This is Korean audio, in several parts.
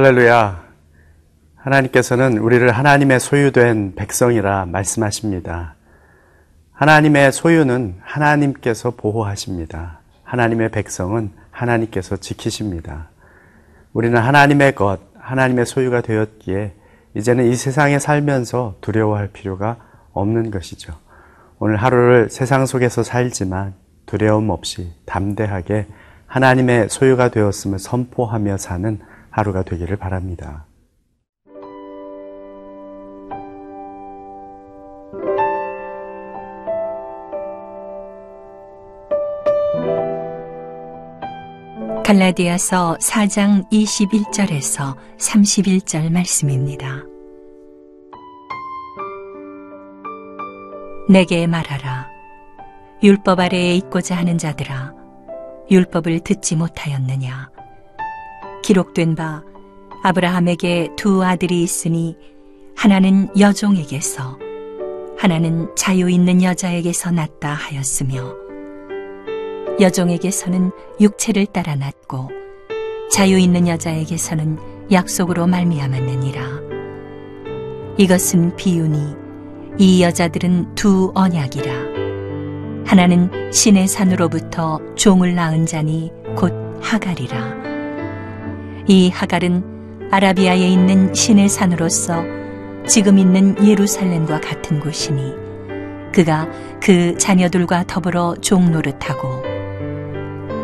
할렐루야. 하나님께서는 우리를 하나님의 소유된 백성이라 말씀하십니다. 하나님의 소유는 하나님께서 보호하십니다. 하나님의 백성은 하나님께서 지키십니다. 우리는 하나님의 것, 하나님의 소유가 되었기에 이제는 이 세상에 살면서 두려워할 필요가 없는 것이죠. 오늘 하루를 세상 속에서 살지만 두려움 없이 담대하게 하나님의 소유가 되었음을 선포하며 사는 하루가 되기를 바랍니다. 갈라디아서 4장 21절에서 31절 말씀입니다. 내게 말하라. 율법 아래에 있고자 하는 자들아, 율법을 듣지 못하였느냐? 기록된 바 아브라함에게 두 아들이 있으니 하나는 여종에게서 하나는 자유 있는 여자에게서 났다 하였으며 여종에게서는 육체를 따라 났고 자유 있는 여자에게서는 약속으로 말미암았느니라. 이것은 비유니 이 여자들은 두 언약이라. 하나는 신의 산으로부터 종을 낳은 자니 곧 하갈이라. 이 하갈은 아라비아에 있는 신의 산으로서 지금 있는 예루살렘과 같은 곳이니 그가 그 자녀들과 더불어 종노릇하고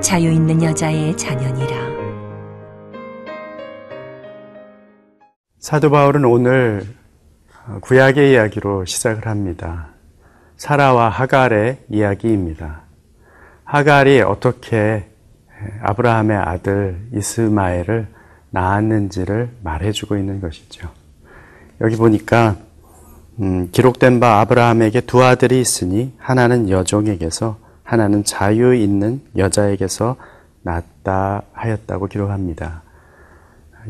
자유 있는 여자의 자녀니라. 사도 바울은 오늘 구약의 이야기로 시작을 합니다. 사라와 하갈의 이야기입니다. 하갈이 어떻게 아브라함의 아들 이스마엘을 낳았는지를 말해주고 있는 것이죠. 여기 보니까 음, 기록된 바 아브라함에게 두 아들이 있으니 하나는 여종에게서 하나는 자유 있는 여자에게서 낳았다 하였다고 기록합니다.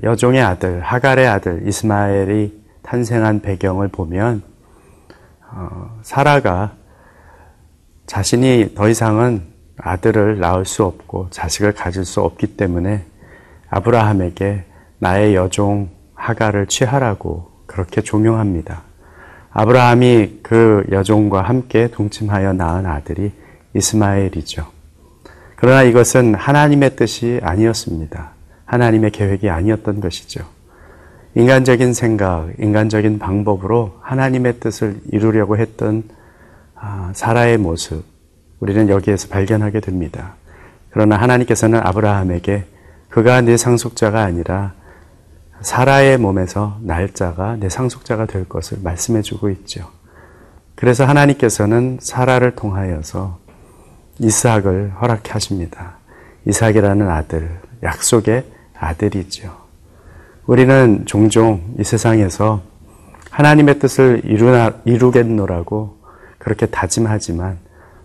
여종의 아들 하갈의 아들 이스마엘이 탄생한 배경을 보면 어, 사라가 자신이 더 이상은 아들을 낳을 수 없고 자식을 가질 수 없기 때문에 아브라함에게 나의 여종 하가를 취하라고 그렇게 종용합니다. 아브라함이 그 여종과 함께 동침하여 낳은 아들이 이스마엘이죠. 그러나 이것은 하나님의 뜻이 아니었습니다. 하나님의 계획이 아니었던 것이죠. 인간적인 생각, 인간적인 방법으로 하나님의 뜻을 이루려고 했던 아, 사라의 모습, 우리는 여기에서 발견하게 됩니다. 그러나 하나님께서는 아브라함에게 그가 내 상속자가 아니라 사라의 몸에서 날짜가 내 상속자가 될 것을 말씀해 주고 있죠. 그래서 하나님께서는 사라를 통하여서 이삭을 허락해 하십니다. 이삭이라는 아들, 약속의 아들이죠. 우리는 종종 이 세상에서 하나님의 뜻을 이루겠노라고 그렇게 다짐하지만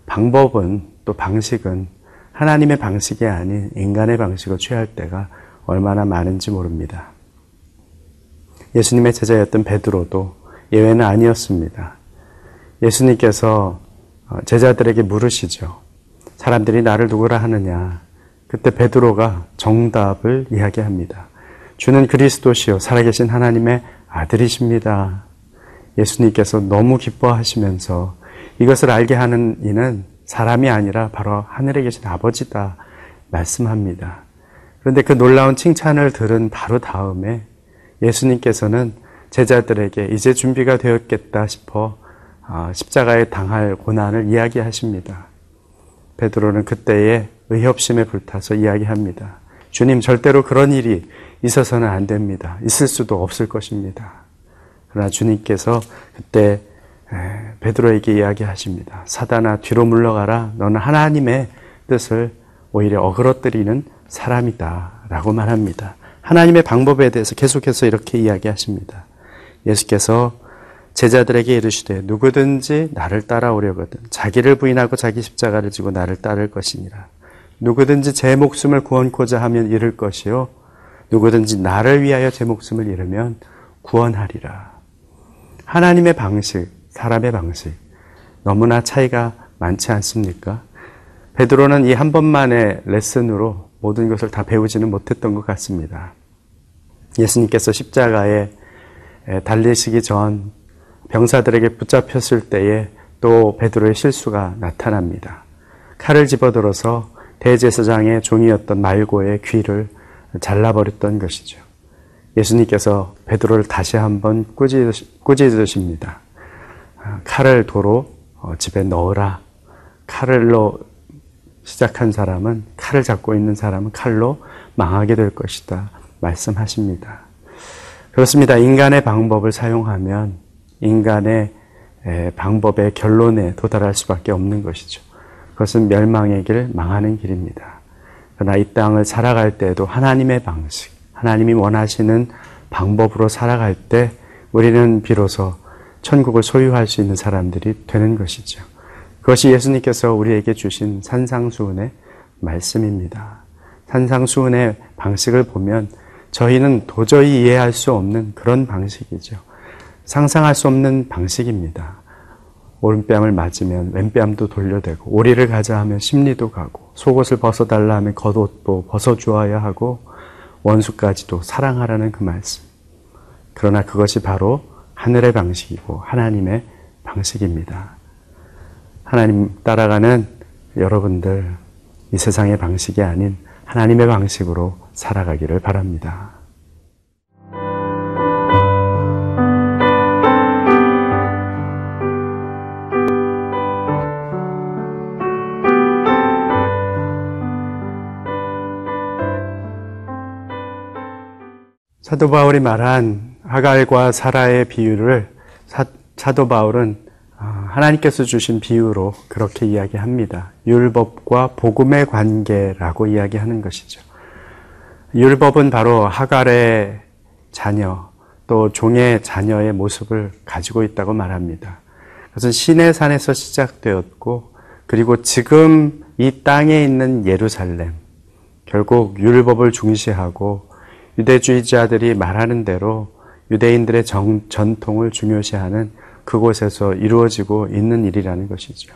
방법은 또 방식은 하나님의 방식이 아닌 인간의 방식을 취할 때가 얼마나 많은지 모릅니다. 예수님의 제자였던 베드로도 예외는 아니었습니다. 예수님께서 어, 제자들에게 물으시죠. 사람들이 나를 누구라 하느냐. 그때 베드로가 정답을 이야기합니다. 주는 그리스도시요 살아계신 하나님의 아들이십니다. 예수님께서 너무 기뻐하시면서 이것을 알게 하는 이는 사람이 아니라 바로 하늘에 계신 아버지다 말씀합니다. 그런데 그 놀라운 칭찬을 들은 바로 다음에 예수님께서는 제자들에게 이제 준비가 되었겠다 싶어 아, 십자가에 당할 고난을 이야기하십니다. 베드로는 그때에 의협심에 불타서 이야기합니다. 주님 절대로 그런 일이 있어서는 안 됩니다. 있을 수도 없을 것입니다. 그러나 주님께서 그때 베드로에게 이야기하십니다. 사단아 뒤로 물러가라. 너는 하나님의 뜻을 오히려 어그러뜨리는 사람이다. 라고 말합니다. 하나님의 방법에 대해서 계속해서 이렇게 이야기하십니다. 예수께서 제자들에게 이르시되 누구든지 나를 따라오려거든 자기를 부인하고 자기 십자가를 지고 나를 따를 것이니라. 누구든지 제 목숨을 구원코자 하면 잃을 것이요 누구든지 나를 위하여 제 목숨을 잃으면 구원하리라. 하나님의 방식, 사람의 방식 너무나 차이가 많지 않습니까? 베드로는 이 한 번만의 레슨으로 모든 것을 다 배우지는 못했던 것 같습니다. 예수님께서 십자가에 달리시기 전 병사들에게 붙잡혔을 때에 또 베드로의 실수가 나타납니다. 칼을 집어들어서 대제사장의 종이었던 말고의 귀를 잘라버렸던 것이죠. 예수님께서 베드로를 다시 한번 꾸짖으십니다. 칼을 도로 어, 집에 넣으라. 칼로 시작한 사람은 칼을 잡고 있는 사람은 칼로 망하게 될 것이다. 말씀하십니다. 그렇습니다. 인간의 방법을 사용하면 인간의 방법의 결론에 도달할 수밖에 없는 것이죠. 그것은 멸망의 길, 망하는 길입니다. 그러나 이 땅을 살아갈 때에도 하나님의 방식, 하나님이 원하시는 방법으로 살아갈 때 우리는 비로소 천국을 소유할 수 있는 사람들이 되는 것이죠. 그것이 예수님께서 우리에게 주신 산상수훈의 말씀입니다. 산상수훈의 방식을 보면 저희는 도저히 이해할 수 없는 그런 방식이죠. 상상할 수 없는 방식입니다. 오른뺨을 맞으면 왼뺨도 돌려대고 오리를 가자 하면 심리도 가고 속옷을 벗어달라 하면 겉옷도 벗어주어야 하고 원수까지도 사랑하라는 그 말씀. 그러나 그것이 바로 하늘의 방식이고 하나님의 방식입니다. 하나님 따라가는 여러분들 이 세상의 방식이 아닌 하나님의 방식으로 살아가기를 바랍니다. 사도 바울이 말한 하갈과 사라의 비유를 사, 사도 바울은 아, 하나님께서 주신 비유로 그렇게 이야기합니다. 율법과 복음의 관계라고 이야기하는 것이죠. 율법은 바로 하갈의 자녀 또 종의 자녀의 모습을 가지고 있다고 말합니다. 그것은 신의 산에서 시작되었고 그리고 지금 이 땅에 있는 예루살렘 결국 율법을 중시하고 유대주의자들이 말하는 대로 유대인들의 정, 전통을 중요시하는 그곳에서 이루어지고 있는 일이라는 것이죠.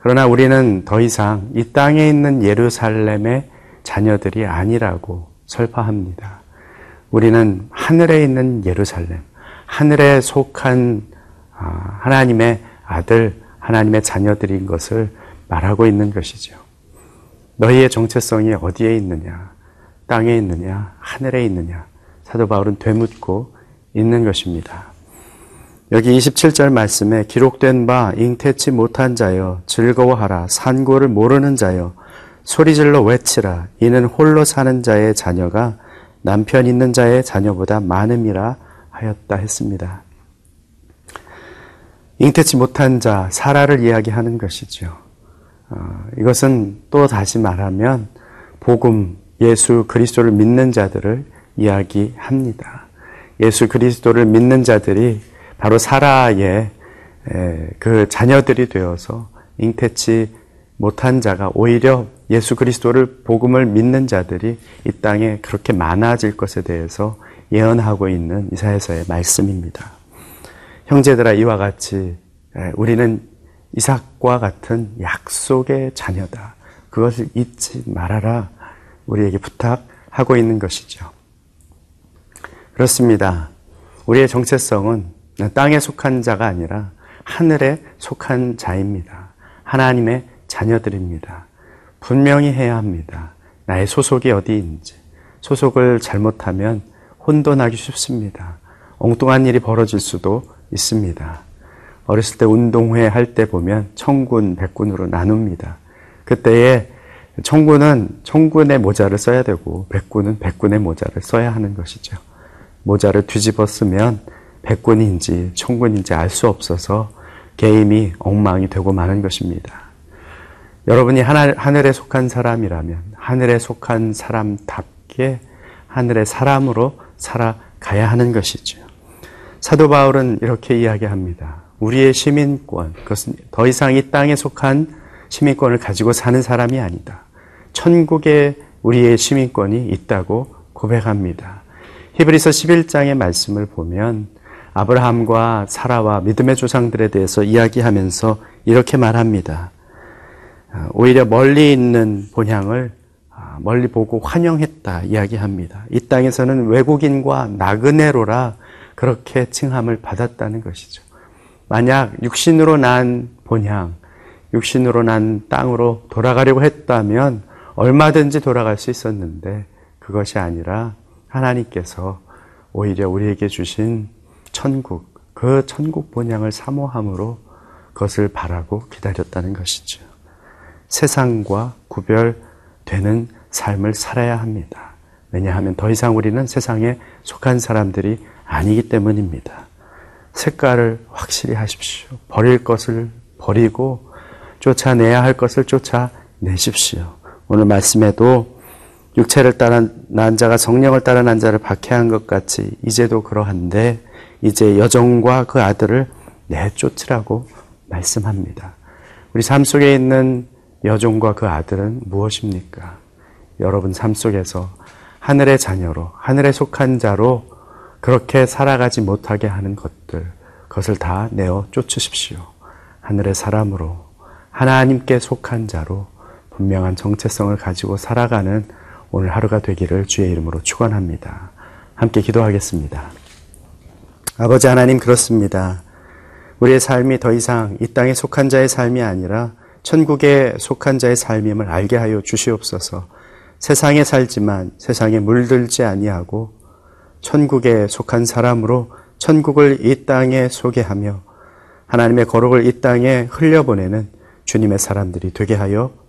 그러나 우리는 더 이상 이 땅에 있는 예루살렘의 자녀들이 아니라고 설파합니다. 우리는 하늘에 있는 예루살렘, 하늘에 속한 아, 하나님의 아들, 하나님의 자녀들인 것을 말하고 있는 것이죠. 너희의 정체성이 어디에 있느냐? 땅에 있느냐, 하늘에 있느냐, 사도 바울은 되묻고 있는 것입니다. 여기 27절 말씀에 기록된 바 잉태치 못한 자여 즐거워하라 산고를 모르는 자여 소리질러 외치라 이는 홀로 사는 자의 자녀가 남편 있는 자의 자녀보다 많음이라 하였다 했습니다. 잉태치 못한 자 사라를 이야기하는 것이죠. 어, 이것은 또 다시 말하면 복음 예수 그리스도를 믿는 자들을 이야기합니다. 예수 그리스도를 믿는 자들이 바로 사라의 그 자녀들이 되어서 잉태치 못한 자가 오히려 예수 그리스도를 복음을 믿는 자들이 이 땅에 그렇게 많아질 것에 대해서 예언하고 있는 이사야서의 말씀입니다. 형제들아 이와 같이 에, 우리는 이삭과 같은 약속의 자녀다. 그것을 잊지 말아라. 우리에게 부탁하고 있는 것이죠. 그렇습니다. 우리의 정체성은 땅에 속한 자가 아니라 하늘에 속한 자입니다. 하나님의 자녀들입니다. 분명히 해야 합니다. 나의 소속이 어디인지. 소속을 잘못하면 혼돈하기 쉽습니다. 엉뚱한 일이 벌어질 수도 있습니다. 어렸을 때 운동회 할 때 보면 청군, 백군으로 나눕니다. 그때에 청군은 청군의 모자를 써야 되고 백군은 백군의 모자를 써야 하는 것이죠. 모자를 뒤집어 쓰면 백군인지 청군인지 알 수 없어서 게임이 엉망이 되고 마는 것입니다. 여러분이 하늘 에 속한 사람이라면 하늘에 속한 사람답게 하늘의 사람으로 살아가야 하는 것이죠. 사도 바울은 이렇게 이야기합니다. 우리의 시민권, 그것은 더 이상 이 땅에 속한 시민권을 가지고 사는 사람이 아니다. 천국에 우리의 시민권이 있다고 고백합니다. 히브리서 11장의 말씀을 보면 아브라함과 사라와 믿음의 조상들에 대해서 이야기하면서 이렇게 말합니다. 오히려 멀리 있는 본향을 멀리 보고 환영했다 이야기합니다. 이 땅에서는 외국인과 나그네로라 그렇게 칭함을 받았다는 것이죠. 만약 육신으로 난 본향, 육신으로 난 땅으로 돌아가려고 했다면 얼마든지 돌아갈 수 있었는데 그것이 아니라 하나님께서 오히려 우리에게 주신 천국, 그 천국 본향을 사모함으로 그것을 바라고 기다렸다는 것이죠. 세상과 구별되는 삶을 살아야 합니다. 왜냐하면 더 이상 우리는 세상에 속한 사람들이 아니기 때문입니다. 색깔을 확실히 하십시오. 버릴 것을 버리고 쫓아내야 할 것을 쫓아내십시오. 오늘 말씀에도 육체를 따라 난 자가 성령을 따라 난 자를 박해한 것 같이 이제도 그러한데 이제 여정과 그 아들을 내쫓으라고 말씀합니다. 우리 삶 속에 있는 여종과 그 아들은 무엇입니까? 여러분 삶 속에서 하늘의 자녀로, 하늘에 속한 자로 그렇게 살아가지 못하게 하는 것들, 그것을 다 내어 쫓으십시오. 하늘의 사람으로, 하나님께 속한 자로 분명한 정체성을 가지고 살아가는 오늘 하루가 되기를 주의 이름으로 축원합니다. 함께 기도하겠습니다. 아버지 하나님 그렇습니다. 우리의 삶이 더 이상 이 땅에 속한 자의 삶이 아니라 천국에 속한 자의 삶임을 알게 하여 주시옵소서. 세상에 살지만 세상에 물들지 아니하고 천국에 속한 사람으로 천국을 이 땅에 소개하며 하나님의 거룩을 이 땅에 흘려보내는 주님의 사람들이 되게 하여